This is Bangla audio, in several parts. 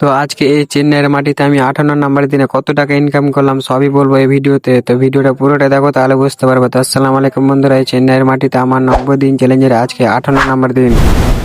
তো আজকে এই চেন্নাইয়ের মাটিতে আমি আঠান্ন নাম্বার দিনে কত টাকা ইনকাম করলাম সবই বলব এই ভিডিওতে। তো ভিডিওটা পুরোটা দেখো, তাহলে বুঝতে পারব। তো আসসালামু আলাইকুম বন্ধুরা, এই চেন্নাইয়ের মাটিতে আমার নব্বই দিন চ্যালেঞ্জের আজকে আঠান্ন নাম্বার দিন।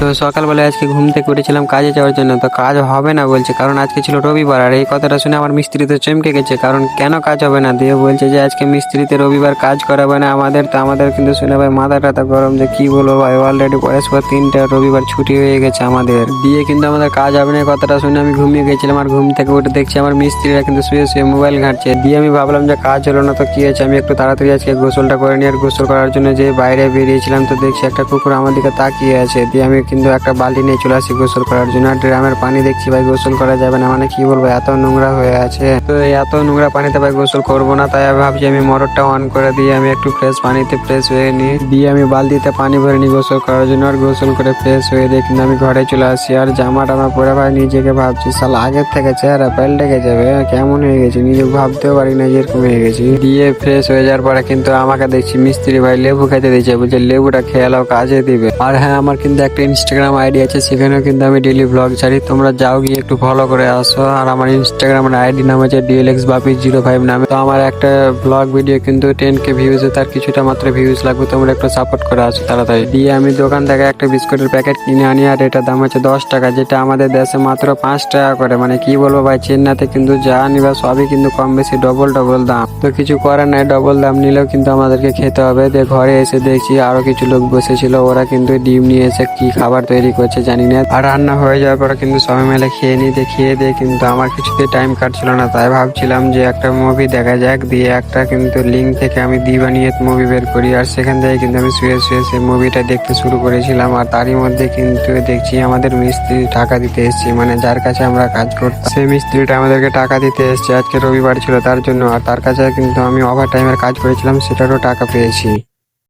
তো সকালবেলায় আজকে ঘুম থেকে উঠেছিলাম কাজে যাওয়ার জন্য। তো কাজ হবে না বলছে, কারণ আজকে ছিল রবিবার আর এই কথাটা শুনে আমার মিস্ত্রি তো চমকে গেছে, কারণ কেন কাজ হবে না? দিয়ে বলছে যে আজকে মিস্ত্রিতে রবিবার কাজ করাবে না আমাদের, তো আমাদের কিন্তু শুনে ভাই মাথা টাথা গরম যে কি বলব ভাই অলরেডি পরস্পর তিনটা রবিবার ছুটি হয়ে গেছে আমাদের। দিয়ে কিন্তু আমাদের কাজ হবে না কথাটা শুনে আমি ঘুমিয়ে গেছিলাম আর ঘুম থেকে উঠে দেখছি আমার মিস্ত্রিরা কিন্তু শুয়ে শুয়ে মোবাইল ঘাঁটছে। দিয়ে আমি ভাবলাম যে কাজ হলো না তো কি হয়েছে? আমি একটু তাড়াতাড়ি আজকে গোসলটা করে নিয়ে আর গোসল করার জন্য যে বাইরে বেরিয়েছিলাম তো দেখছি একটা কুকুর আমার দিকে তাকিয়ে আছে। দিয়ে আমি কিন্তু একটা বালতি নিয়ে চলে আসি গোসল করার জন্য। আর ড্রামের পানি দেখছি ভাই, গোসল করা যাবে না মানে কি বলব, এত নোংরা হয়ে আছে। তো এত নোংরা পানিতে ভাই গোসল করব না, তাই ভাবছি আমি মোটরটা অন করে দিয়ে আমি একটু ফ্রেশ পানিতে ফ্রেশ হয়ে নিই দিয়ে আমি বালতিতে পানি ভরে নিই গোসল করার জন্য, আর গোসল করে ফ্রেশ হয়ে দিয়ে কিন্তু আমি ঘরে চলে আসি। আর জামা টামা পরে ভাই নিজেকে ভাবছি সাল আগের থেকে চেহারা পাল্টে গেছে ভাই কেমন হয়ে গেছে? নিজে ভাবতেও পারি না যে এরকম হয়ে গেছি। দিয়ে ফ্রেশ হয়ে যাওয়ার পরে কিন্তু আমাকে দেখছি মিস্ত্রি ভাই লেবু খেতে দিচ্ছে বলছে লেবুটা খেয়ে কাজে দিবে। আর হ্যাঁ আমার কিন্তু একটা ইনস্টাগ্রাম আইডি আছে, সেখানেও কিন্তু আমি ডেলি ব্লগ ছাড়ি। তোমরা যাও গিয়ে একটু ফলো করে আসো। আর আমার ইনস্টাগ্রাম আইডি নাম হচ্ছে ডিএলএক্স বাপি জিরো ফাইভ নামে। তো আমার একটা ব্লগ ভিডিও কিন্তু টেন কে ভিউজ তার কিছুটা মাত্র ভিউজ লাগবে। তোমরা একটু সাপোর্ট করে আসো তাড়াতাড়ি। দিয়ে আমি দোকান থেকে একটা বিস্কুটের প্যাকেট কিনে আনি, আর এটার দাম হচ্ছে দশ টাকা, যেটা আমাদের দেশে মাত্র পাঁচ টাকা করে। মানে কি বলব ভাই, চেন্নাইতে কিন্তু যা নিবা সবই কিন্তু কম বেশি ডবল ডবল দাম। তো কিছু করার নাই ডবল দাম নিলেও কিন্তু আমাদেরকে খেতে হবে। দিয়ে ঘরে এসে দেখছি আরও কিছু লোক বসেছিল, ওরা কিন্তু ডিম নিয়ে এসে কি খাবার তৈরি করছে, জানি না। আর রান্না হয়ে যাওয়ার পরে কিন্তু সবাই মিলে খেয়ে নিতে খেয়ে দিয়ে কিন্তু আমার কিছুতে টাইম কাটছিল না, তাই ভাবছিলাম যে একটা মুভি দেখা যাক, দিয়ে একটা কিন্তু লিঙ্ক থেকে আমি দিবানিয়ত মুভি বের করি। আর সেখান থেকে কিন্তু আমি শুয়ে শুয়ে সেই মুভিটা দেখতে শুরু করেছিলাম। আর তারই মধ্যে কিন্তু দেখছি আমাদের মিস্ত্রি টাকা দিতে এসেছে মানে যার কাছে আমরা কাজ করতাম। সেই মিস্ত্রিটা আমাদেরকে টাকা দিতে এসেছে, আজকে রবিবার ছিল তার জন্য। আর তার কাছে কিন্তু আমি ওভার টাইমের কাজ করেছিলাম, সেটারও টাকা পেয়েছি।